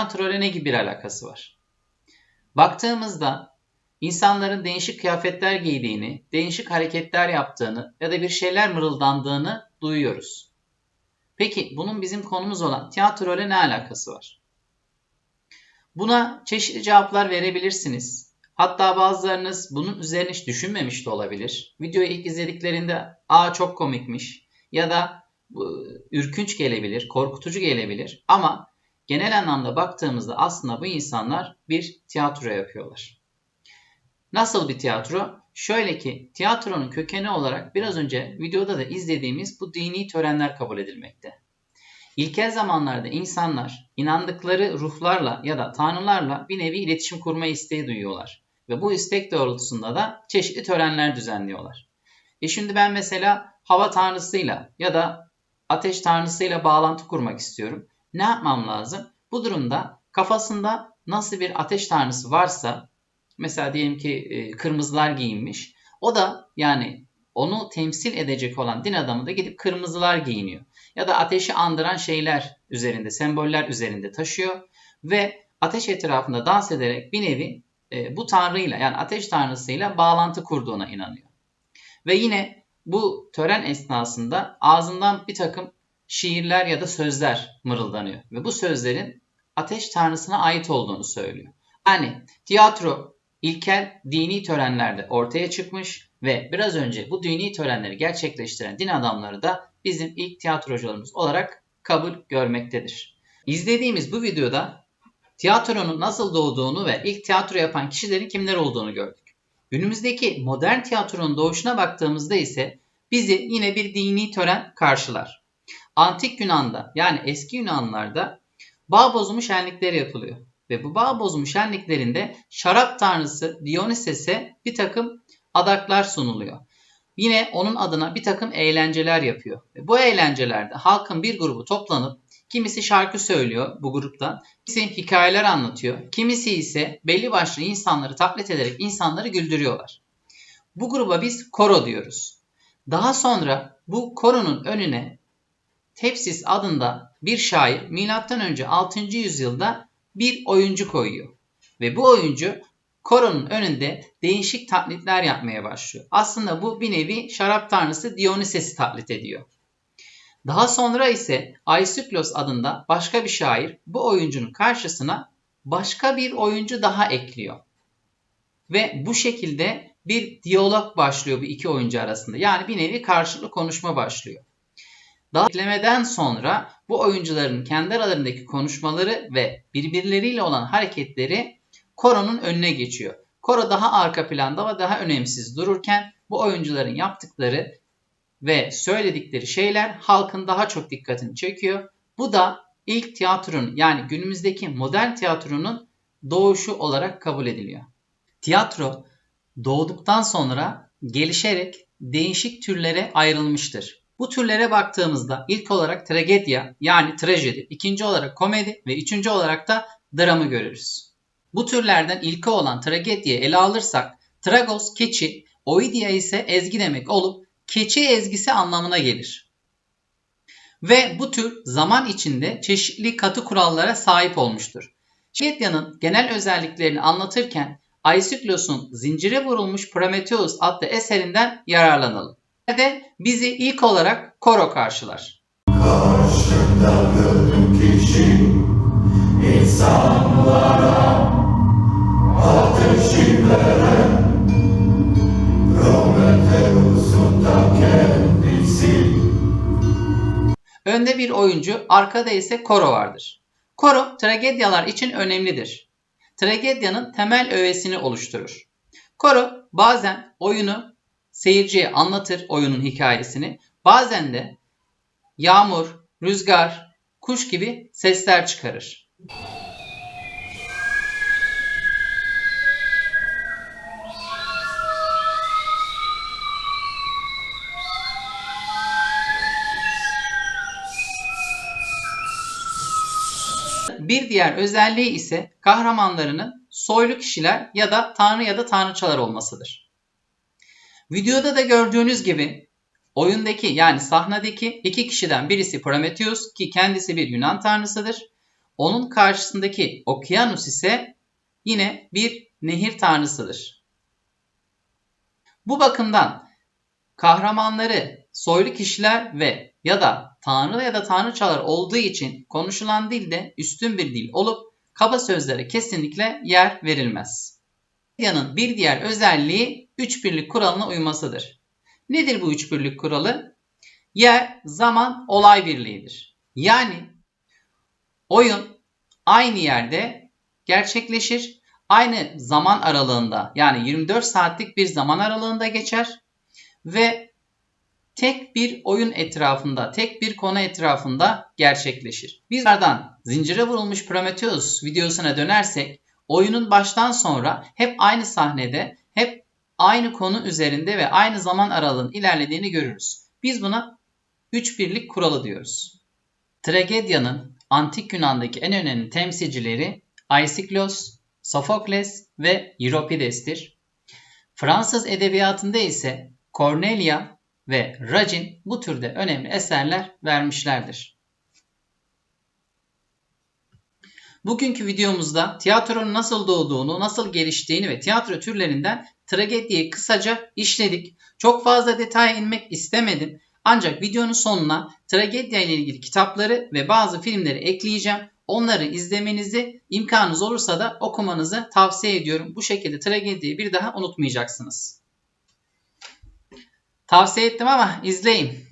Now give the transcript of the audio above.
tiyatro ile ne gibi bir alakası var? Baktığımızda insanların değişik kıyafetler giydiğini, değişik hareketler yaptığını ya da bir şeyler mırıldandığını duyuyoruz. Peki bunun bizim konumuz olan tiyatro ile ne alakası var? Buna çeşitli cevaplar verebilirsiniz. Hatta bazılarınız bunun üzerine hiç düşünmemiş de olabilir. Videoyu ilk izlediklerinde aa çok komikmiş ya da ürkünç gelebilir, korkutucu gelebilir ama genel anlamda baktığımızda aslında bu insanlar bir tiyatro yapıyorlar. Nasıl bir tiyatro? Şöyle ki tiyatronun kökeni olarak biraz önce videoda da izlediğimiz bu dini törenler kabul edilmekte. İlkel zamanlarda insanlar inandıkları ruhlarla ya da tanrılarla bir nevi iletişim kurma isteği duyuyorlar. Ve bu istek doğrultusunda da çeşitli törenler düzenliyorlar. E şimdi ben mesela hava tanrısıyla ya da ateş tanrısıyla bağlantı kurmak istiyorum. Ne yapmam lazım? Bu durumda kafasında nasıl bir ateş tanrısı varsa mesela diyelim ki e, kırmızılar giyinmiş. O da yani onu temsil edecek olan din adamı da gidip kırmızılar giyiniyor. Ya da ateşi andıran şeyler üzerinde, semboller üzerinde taşıyor ve ateş etrafında dans ederek bir nevi e, bu tanrıyla yani ateş tanrısıyla bağlantı kurduğuna inanıyor. Ve yine bu tören esnasında ağzından bir takım şiirler ya da sözler mırıldanıyor. Ve bu sözlerin ateş tanrısına ait olduğunu söylüyor. Yani tiyatro ilkel dini törenlerde ortaya çıkmış ve biraz önce bu dini törenleri gerçekleştiren din adamları da bizim ilk tiyatrocularımız olarak kabul görmektedir. İzlediğimiz bu videoda tiyatronun nasıl doğduğunu ve ilk tiyatro yapan kişilerin kimler olduğunu gördük. Günümüzdeki modern tiyatronun doğuşuna baktığımızda ise bizi yine bir dini tören karşılar. Antik Yunan'da yani eski Yunanlarda bağ bozumu şenlikleri yapılıyor. Ve bu bağ bozumu şenliklerinde şarap tanrısı Dionyses'e bir takım adaklar sunuluyor. Yine onun adına bir takım eğlenceler yapıyor. Ve bu eğlencelerde halkın bir grubu toplanıp kimisi şarkı söylüyor bu gruptan, kimisi hikayeler anlatıyor, kimisi ise belli başlı insanları taklit ederek insanları güldürüyorlar. Bu gruba biz koro diyoruz. Daha sonra bu koronun önüne Tepsis adında bir şair M.Ö. 6. yüzyılda bir oyuncu koyuyor. Ve bu oyuncu koronun önünde değişik taklitler yapmaya başlıyor. Aslında bu bir nevi şarap tanrısı Dionyses'i taklit ediyor. Daha sonra ise Aisyklos adında başka bir şair bu oyuncunun karşısına başka bir oyuncu daha ekliyor. Ve bu şekilde bir diyalog başlıyor bu iki oyuncu arasında. Yani bir nevi karşılıklı konuşma başlıyor. Daha eklemeden sonra bu oyuncuların kendi aralarındaki konuşmaları ve birbirleriyle olan hareketleri koronun önüne geçiyor. Koro daha arka planda ve daha önemsiz dururken bu oyuncuların yaptıkları ve söyledikleri şeyler halkın daha çok dikkatini çekiyor. Bu da ilk tiyatronun yani günümüzdeki modern tiyatronun doğuşu olarak kabul ediliyor. Tiyatro doğduktan sonra gelişerek değişik türlere ayrılmıştır. Bu türlere baktığımızda ilk olarak tragedya yani trajedi, ikinci olarak komedi ve üçüncü olarak da dramı görürüz. Bu türlerden ilki olan tragediye ele alırsak tragos keçi, oidia ise ezgi demek olup keçi ezgisi anlamına gelir. Ve bu tür zaman içinde çeşitli katı kurallara sahip olmuştur. Tragedya'nın genel özelliklerini anlatırken Aisiklos'un Zincire Vurulmuş Prometheus adlı eserinden yararlanalım. Ve bizi ilk olarak Koro karşılar. Karşımda gördüm kişi insanlara ateşi veren Prometheus'un kendisi. Önde bir oyuncu, arkada ise koro vardır. Koro tragedyalar için önemlidir tragedyanın temel öğesini oluşturur. Koro bazen oyunu seyirciye anlatır oyunun hikayesini. Bazen de yağmur, rüzgar, kuş gibi sesler çıkarır. Bir diğer özelliği ise kahramanlarının soylu kişiler ya da tanrı ya da tanrıçalar olmasıdır. Videoda da gördüğünüz gibi oyundaki yani sahnedeki iki kişiden birisi Prometheus ki kendisi bir Yunan tanrısıdır. Onun karşısındaki okyanus ise yine bir nehir tanrısıdır. Bu bakımdan kahramanları soylu kişiler ve ya da tanrı ya da tanrıçalar olduğu için konuşulan dil de üstün bir dil olup kaba sözlere kesinlikle yer verilmez. Yanın bir diğer özelliği üç birlik kuralına uymasıdır. Nedir bu üç birlik kuralı? Yer, zaman, olay birliğidir. Yani oyun aynı yerde gerçekleşir. Aynı zaman aralığında yani 24 saatlik bir zaman aralığında geçer ve tek bir oyun etrafında, tek bir konu etrafında gerçekleşir. Bizlerden zincire vurulmuş Prometheus videosuna dönersek oyunun baştan sonra hep aynı sahnede, hep aynı konu üzerinde ve aynı zaman aralığın ilerlediğini görürüz. Biz buna üç birlik kuralı diyoruz. Tragedyanın antik Yunan'daki en önemli temsilcileri Aisiklos, Sofokles ve Euripides'tir. Fransız edebiyatında ise Cornelia ve Racine bu türde önemli eserler vermişlerdir. Bugünkü videomuzda tiyatronun nasıl doğduğunu, nasıl geliştiğini ve tiyatro türlerinden tragediyi kısaca işledik. Çok fazla detaya inmek istemedim. Ancak videonun sonuna tragedya ile ilgili kitapları ve bazı filmleri ekleyeceğim. Onları izlemenizi, imkanınız olursa da okumanızı tavsiye ediyorum. Bu şekilde tragediyi bir daha unutmayacaksınız. Tavsiye ettim ama izleyin.